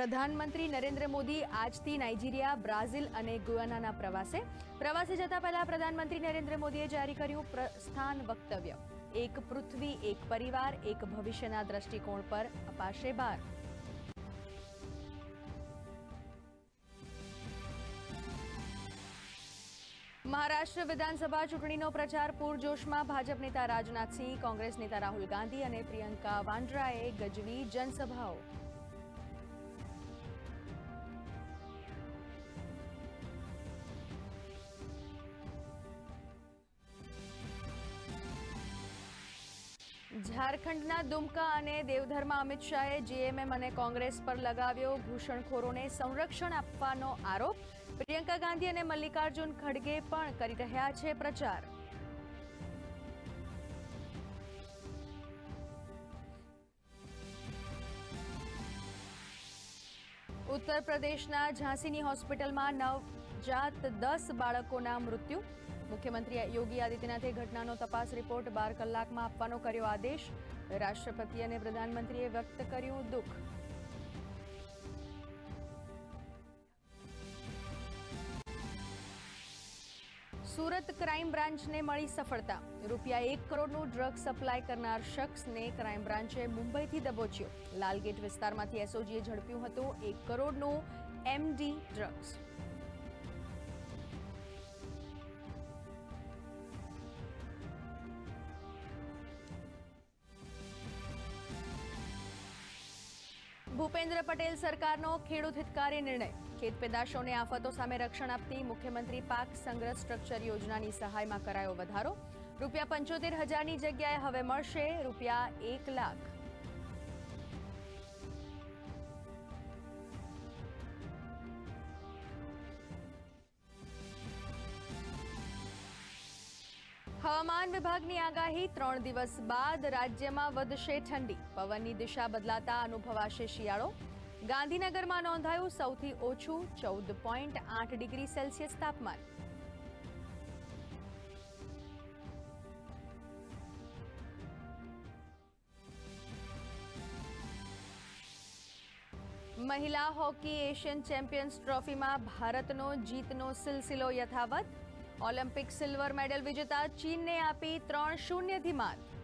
પ્રધાનમંત્રી નરેન્દ્ર મોદી આજથી Nigeria, Brazil અને ગુયાનાના પ્રવાસે. પ્રવાસે જતા પહેલા પ્રધાનમંત્રી નરેન્દ્ર મોદીએ જારી કર્યું પ્રસ્થાન વક્તવ્ય. એક પૃથ્વી, એક પરિવાર, એક ભવિષ્યના દ્રષ્ટિકોણ પર અપાશે ભાર મહારાષ્ટ્ર વિધાનસભા ચૂંટણીનો પ્રચાર પૂરજોશમાં ભાજપ નેતા રાજનાથસિંહ, કોંગ્રેસ નેતા રાહુલ ગાંધી અને પ્રિયંકા વાંડ્રાએ ગજવી જનસભાઓ. ઝારખંડના દુમકા અને દેવધરમાં અમિત શાહે જીએમએમ અને કોંગ્રેસ પર લગાવ્યો ઘૂસણખોરોને સંરક્ષણ આપવાનો આરોપ. પ્રિયંકા ગાંધી અને મલ્લિકાર્જુન ખડગે પણ કરી રહ્યા છે પ્રચાર. ઉત્તર પ્રદેશના ઝાંસીની હોસ્પિટલમાં નવજાત દસ બાળકોના મૃત્યુ. મુખ્યમંત્રી યોગી આદિત્યનાથે ઘટનાનો તપાસ રિપોર્ટ બાર કલાકમાં આપવાનો કર્યો આદેશ. રાષ્ટ્રપતિ અને પ્રધાનમંત્રીએ વ્યક્ત કર્યું દુઃખ. સુરત ક્રાઇમ બ્રાન્ચને મળી સફળતા. રૂપિયા એક કરોડનું ડ્રગ સપ્લાય કરનાર શખ્સને ક્રાઇમ બ્રાન્ચે મુંબઈથી દબોચ્યો. લાલગેટ વિસ્તારમાંથી એસઓજીએ ઝડપ્યું હતું એક કરોડનું એમડી ડ્રગ્સ. ભૂપેન્દ્ર પટેલ સરકારનો ખેડૂત હિતકારી નિર્ણય. ખેત પેદાશોને આફતો સામે રક્ષણ આપતી મુખ્યમંત્રી પાક સંગ્રહ સ્ટ્રક્ચર યોજનાની સહાયમાં કરાયો વધારો. રૂપિયા પંચોતેર હજારની જગ્યાએ હવે મળશે રૂપિયા એક લાખ. હવામાન વિભાગની આગાહી ત્રણ દિવસ બાદ રાજ્યમાં વધશે ઠંડી. પવનની દિશા બદલાતા અનુભવાશે શિયાળો. ગાંધીનગરમાં નોંધાયું સૌથી ઓછું ચૌદ પોઈન્ટ આઠ ડિગ્રી સેલ્સિયસ તાપમાન. મહિલા હોકી એશિયન ચેમ્પિયન્સ ટ્રોફીમાં ભારતનો જીતનો સિલસિલો યથાવત. ઓલિમ્પિક સિલ્વર મેડલ વિજેતા ચીનને આપી ત્રણ શૂન્યથી માત